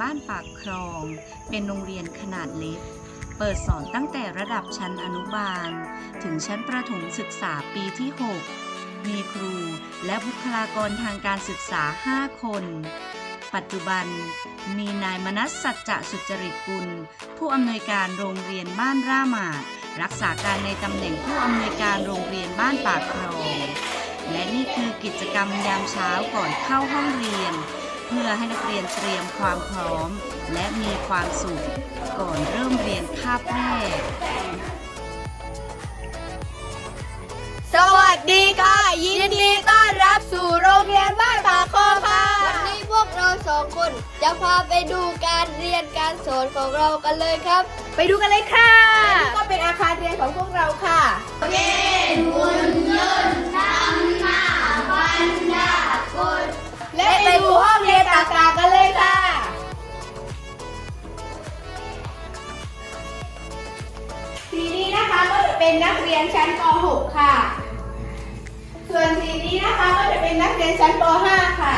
บ้านปากคลอง เป็นโรงเรียนขนาดเล็ก เปิดสอนตั้งแต่ระดับชั้นอนุบาล ถึงชั้นประถมศึกษาปีที่ 6 มีครูและบุคลากรทางการศึกษา 5 คน ปัจจุบันมีนายมนัสสัจจะสุจริตกุล ผู้อำนวยการโรงเรียนบ้านร่ามาดรักษาการในตำแหน่งผู้อำนวยการโรงเรียนบ้านปากคลองและนี่คือกิจกรรมยามเช้าก่อนเข้าห้องเรียน พื่อให้นักเรียนเตรียมความพร้อม และมีความสุขก่อนเริ่มเรียนคาบแรก สวัสดีค่ะ ยินดีต้อนรับสู่โรงเรียนบ้านปากคอค่ะ วันนี้พวกเราสองคนจะพาไปดูการเรียนการสอนของเรากันเลยครับ ไปดูกันเลยค่ะนี่ก็เป็นอาคารเรียนของพวกเราค่ะ และไปดูห้องเรียนต่างๆกันเลยค่ะ สีนี้นะคะก็จะเป็นนักเรียนชั้นป .6 ค่ะ ส่วนสีนี้นะคะก็จะเป็นนักเรียนชั้นป .5 ค่ะ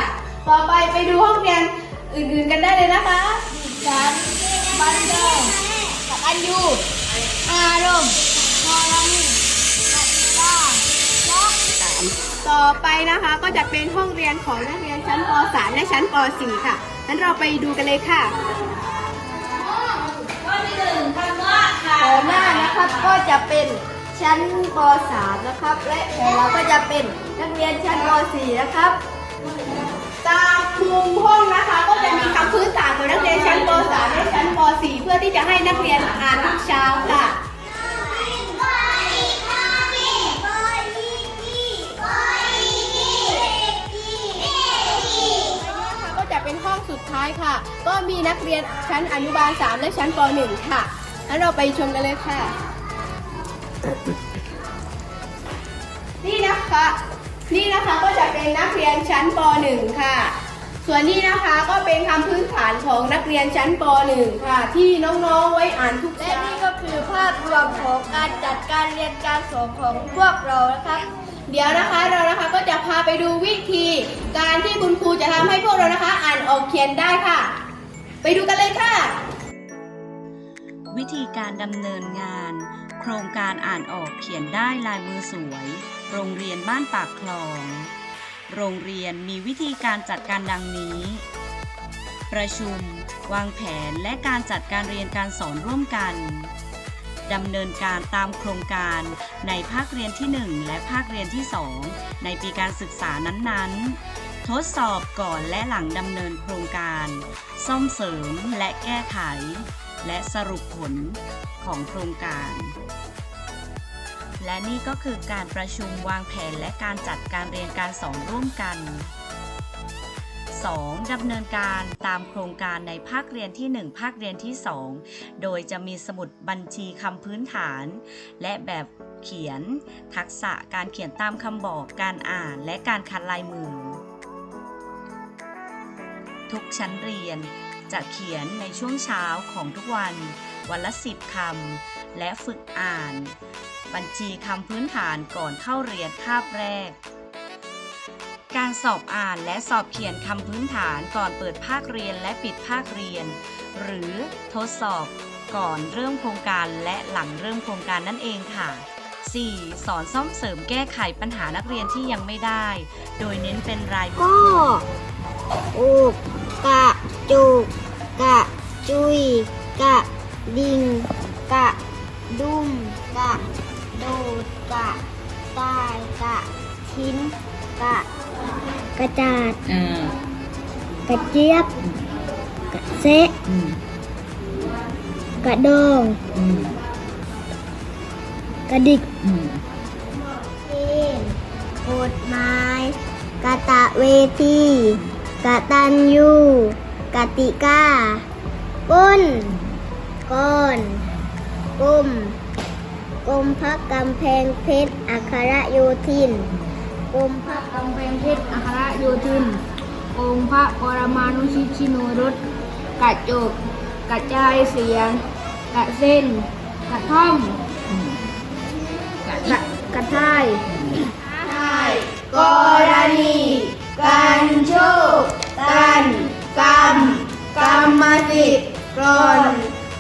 ต่อไปไปดูห้องเรียนอื่นๆกันได้เลยนะคะชั้นบันเดิมกับอันยูอารมณ์มอลนิกั ต่อไปนะคะก็จะเป็นห้องเรียนของนักเรียนชั้นป .3 และชั้นป .4 ค่ะงั้นเราไปดูกันเลยค่ะต่อหน้านะครับก็จะเป็นชั้นป .3 นะครับและของเราก็จะเป็นนักเรียนชั้นป .4 นะครับ ตามมุมห้องนะคะก็จะมีคำพื้นฐานของนักเรียนชั้นป .3 และชั้นป .4 เพื่อที่จะให้นักเรียนอ่านทุกเช้าค่ะ มีนักเรียนชั้นอนุบาล 3 และชั้นป .1 ค่ะงั้นเราไปชมกันเลยค่ะ นี่นะคะ นี่นะคะก็จะเป็นนักเรียนชั้นป .1 ค่ะ ส่วนนี้นะคะก็เป็นคำพื้นฐานของนักเรียนชั้นป .1 ค่ะ ที่น้องๆไว้อ่านทุกและเช้านี่ก็คือภาพรวมของการจัดการเรียนการสอนของพวกเรานะครับ เดี๋ยวนะคะเรานะคะก็จะพาไปดูวิธี การที่คุณครูจะทำให้พวกเรานะคะ อ่านออกเขียนได้ค่ะ ไปดูกันเลยค่ะ วิธีการดำเนินงาน โครงการอ่านออกเขียนได้ลายมือสวย โรงเรียนบ้านปากคลอง โรงเรียนมีวิธีการจัดการดังนี้ ประชุม วางแผนและการจัดการเรียนการสอนร่วมกันดำเนินการตามโครงการในภาคเรียนที่ 1 และภาคเรียนที่ 2 ในปีการศึกษานั้นๆ ทดสอบก่อนและหลังดำเนินโครงการ ซ่อมเสริมและแก้ไข และสรุปผลของโครงการ และนี่ก็คือการประชุมวางแผนและการจัดการเรียนการสอนร่วมกัน 2. ดำเนินการตามโครงการในภาคเรียนที่ 1 ภาคเรียนที่ 2 โดยจะมีสมุดบัญชีคำพื้นฐาน และแบบเขียน ทักษะการเขียนตามคำบอกการอ่านและการคัดลายมือ ทุกชั้นเรียน จะเขียนในช่วงเช้าของทุกวัน วันละ10คำและฝึกอ่าน บัญชีคำพื้นฐานก่อนเข้าเรียนคาบแรก การสอบอ่านและสอบเขียนคำพื้นฐานก่อนเปิดภาคเรียนและปิดภาคเรียน หรือทดสอบก่อนเริ่มโครงการและหลังเริ่มโครงการนั่นเองค่ะ 4. สอนซ่อมเสริมแก้ไขปัญหานักเรียนที่ยังไม่ได้ โดยเน้นเป็นรายบุคก็คลอุ กกะจุกกะจุยกะดิงกะดุมกะโดดกะตายกะทิ้นกะกระจาดกระเจี๊ยบกระเซะกระดองกระดิกเกณฑ์กฎหมายกตะเวที กตัญญูกติกาก้นก้อนกลมกรมพักกำแพงเพชรอัครโยธินกรมพักกำแพงเพชรอัครโยธินองค์พระปรมานุชิตชิโนรสกระจกกระจายเสียงกระเส้นกระท่อมกระกระท่ายกรณี การโชคกันกรรมกรรมร่อน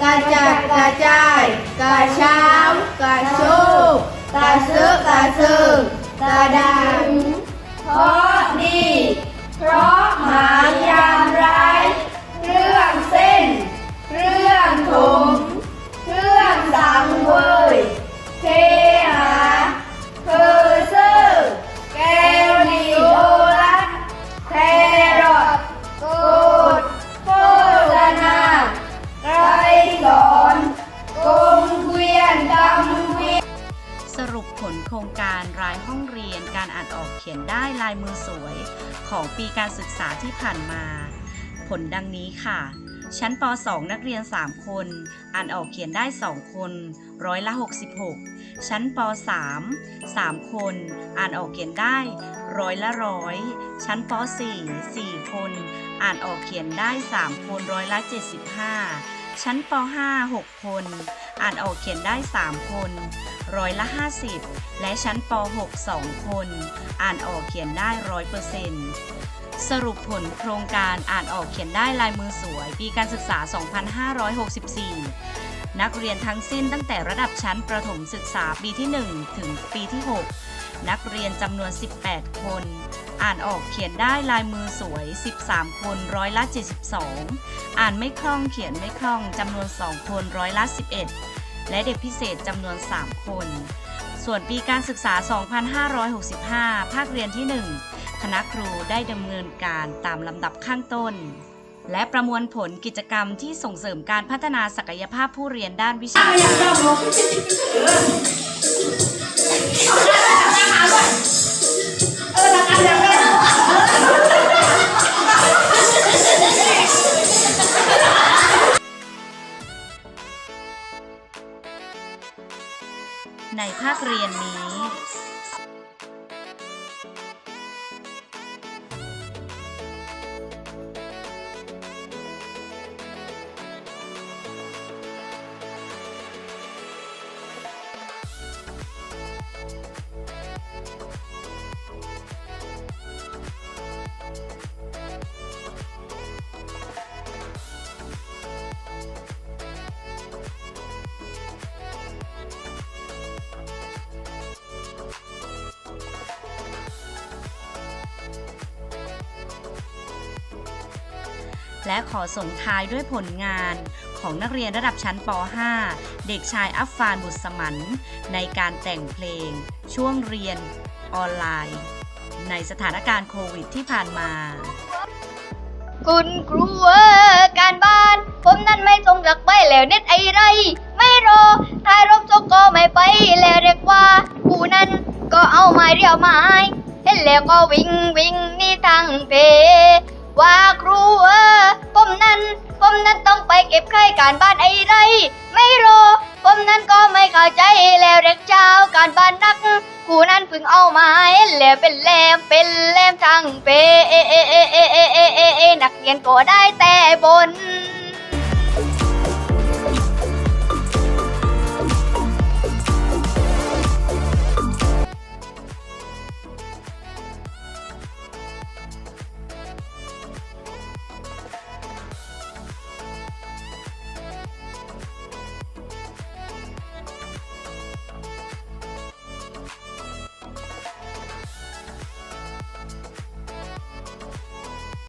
กระจัดกระจายกระเช้ากระโชกกระซอะกระซึงกระดังเพราะดีเพราะหมายยาม ครงการรายห้องเรียนการอ่านออกเขียนได้ลายมือสวย ของปีการศึกษาที่ผ่านมา ผลดังนี้ค่ะ ชั้นป .2 นักเรียน 3 คน อ่านออกเขียนได้ 2 คน ร้อยละ 66 ชั้นป .3 3 คน อ่านออกเขียนได้ร้อยละร้อย ชั้นป .4 4 คน อ่านออกเขียนได้ 3 คนร้อยละ 75 ชั้นป .5 6 คน อ่านออกเขียนได้ 3 คน ร้อยละ 50 และชั้นป .6 2 คน อ่านออกเขียนได้ร้อยเปอร์เซ็นต์สรุปผลโครงการอ่านออกเขียนได้ลายมือสวย ปีการศึกษา 2564 นักเรียนทั้งสิ้นตั้งแต่ระดับชั้นประถมศึกษาปีที่ 1 ถึงปีที่ 6 นักเรียนจำนวน 18 คน อ่านออกเขียนได้ลายมือสวย 13 คนร้อยละ 72 อ่านไม่คล่องเขียนไม่คล่องจำนวน 2 คนร้อยละ 11 และเด็กพิเศษจำนวน 3 คน ส่วนปีการศึกษา 2565 ภาคเรียนที่ 1 คณะครูได้ดำเนินการตามลำดับข้างต้น และประมวลผลกิจกรรมที่ส่งเสริมการพัฒนาศักยภาพผู้เรียนด้านวิชาการ ภาคเรียนนี้ และขอส่งท้ายด้วยผลงานของนักเรียนระดับชั้นป .5 เด็กชายอัฟฟานบุษมันในการแต่งเพลง ช่วงเรียนออนไลน์ ในสถานการณ์โควิดที่ผ่านมาคุณครูเออการบ้าน ผมนั้นไม่ทรงหลักไปแล้วเน็ตไอไร ไม่รอทายรบจกก็ไม่ไปแล้วเรียกว่ากูนั้นก็เอาไม้เรียวไม้เห็นแล้วก็วิ่งวิ่งนี่ทางเพ ว่าครูเออผมนั้นผมนั้นต้องไปเก็บไข่การบ้านไอ้ไร ไม่รู้ผมนั้นก็ไม่เข้าใจแล้วเด็กเจ้าการบ้านนักครูนั้นเพิ่งเอามาแล้วเป็นแลมเป็นแลมทั้งเปนักเรียนก็ได้แต่บน